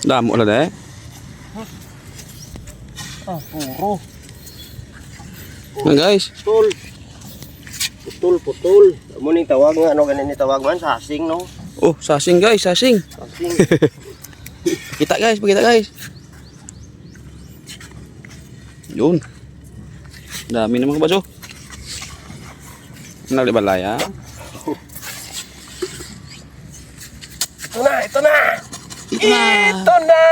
Damo lang eh. Ah, puro. Yan guys. Putol. Putol, putol. Amo ni tawag nga, ano ganin ni tawag man, sasing, no? Oh, sasing guys, sasing. Sasing. Kita guys, pakita guys. Yun. Dami na mga baso. Naglibalaya. ito na, ito na! Ito na. Ito na!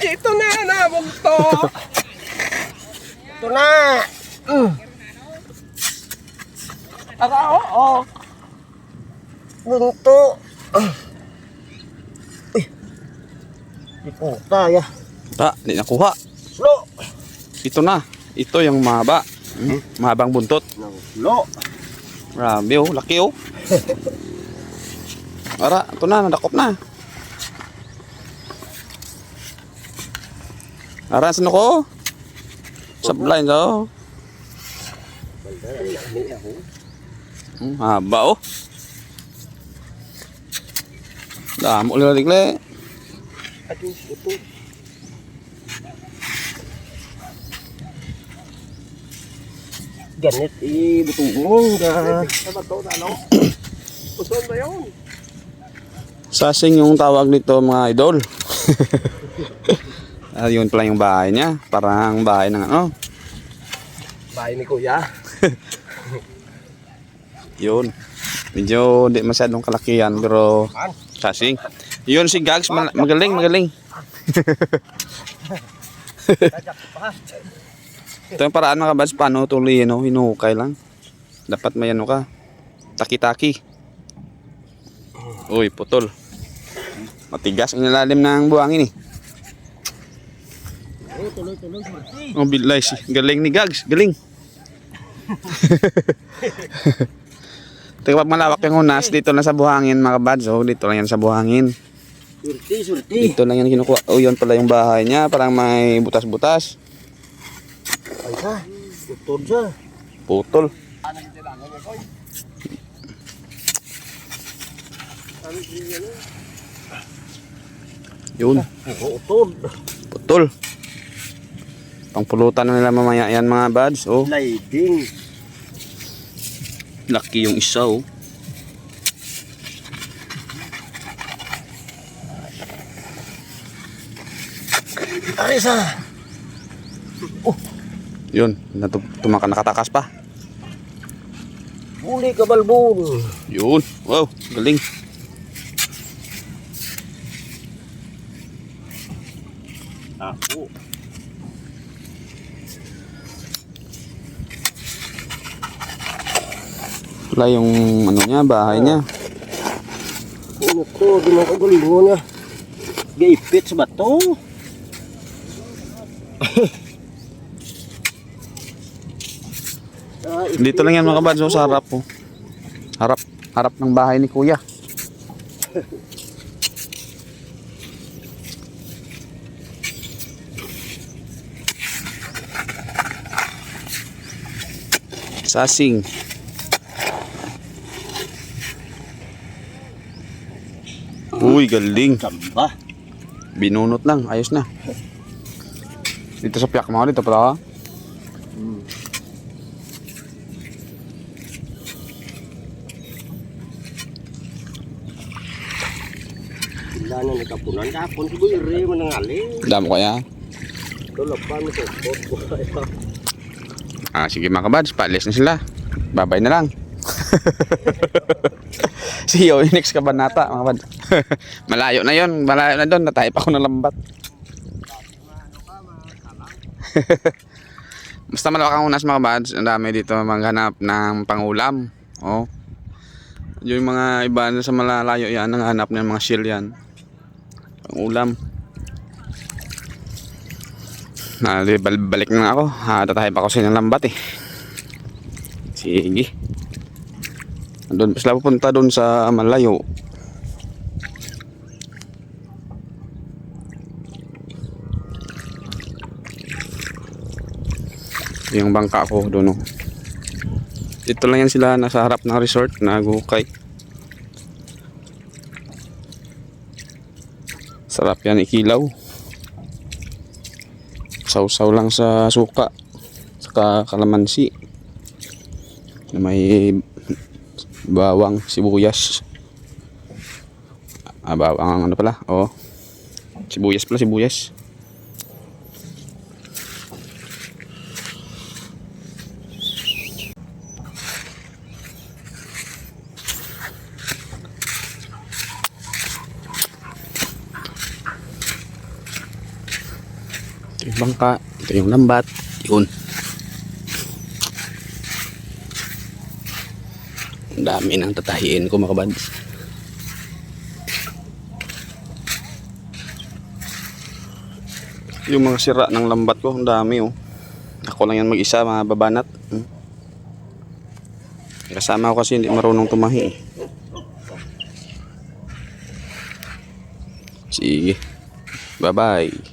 ito na, nabugto! ito na! Mm. Aga, oo. Bunto. Ah. Uy. Di puta, ya. Ta, di nakuha. Slow. Ito na. Ito yung mahaba. Hmm? Mahabang buntot. Slow. Grabe oh, laki oh. Ara, ito na, nadakop na. Ara, sino ko? Sa blind oh. Hmm, haba oh. Damo ulit ligli. Aduh, betul. Ganit, betul dah. Apa tahu tak no? Betul ba yun? Sasing yung tawag nito mga idol. ah, yun pala yung bahay niya. Parang bahay ng ano. Bahay ni Kuya. Yun. Medyo di masyadong kalakihan pero sasing. Yun si Gags, magaling, magaling. Ito yung paraan mga kabads, paano tuloy no? hinukay lang. Dapat may ano ka. Taki-taki. Uy, putol. Matigas ang ilalim ng buhangin eh. Oh, tuloy, tuloy. Oh, bilay si. Galing ni Gags, galing. Kapag malawak yung hunas, dito lang sa buhangin mga kabads. Oh, dito lang yan sa buhangin. Surti, surti. Dito lang yan kinukuha. Oh, yun pala yung bahay niya. Parang may butas-butas. Ay ka. Betul siya. Putol. Yun. Betul. Putol. Pangpulutan na nila mamaya yan mga buds. Oh, Sliding. laki yung isa oh. Arisa. Yun, natu- tumaka nakatakas pa. Buli ka balbon. Yun. Wow, galing. Ako. Wala yung ano niya, bahay niya. Ano mo kagalingo niya. Gaipit sa bato. Ah, Dito lang yan mga kabads, oh, sa harap oh. Harap, harap ng bahay ni kuya. Sasing. Uy, galing. Samba. Binunot lang, ayos na. Dito sa piyak mo, dito pala. ah. Wala na nagkapunan. Kapon si Boy Ray manangali. Damo kaya. Ito lapan mo sa spot. Ah, sige mga kabads, paalis na sila. Babay na lang. See you in next kabanata mga kabads. malayo na yon, malayo na doon, natay pa ako ng lambat. Basta malawak ang unas mga kabads, ang dami dito maghanap ng pangulam. Oh. Yung mga iba na sa malalayo yan, ang hanap ng mga shell yan. Pangulam. Na, balik na ako. Ha, tatay pa ako sa inyong lambat eh. Sige. Doon sila pupunta doon sa malayo. Yung bangka ko doon oh. Dito lang yan sila nasa harap ng resort na gukay. Sarap yan ikilaw. Sausaw lang sa suka. Saka kalamansi. Na may bawang sibuyas. Ah, bawang ano pala? Oh. Sibuyas pala, sibuyas. Bangka, ito yung lambat, yun. Ang dami nang tatahiin ko mga kabads. Yung mga sira ng lambat ko, ang dami oh. Ako lang yan mag-isa, mga babanat. Hmm. Kasama ko kasi hindi marunong tumahi eh. Sige. Bye-bye.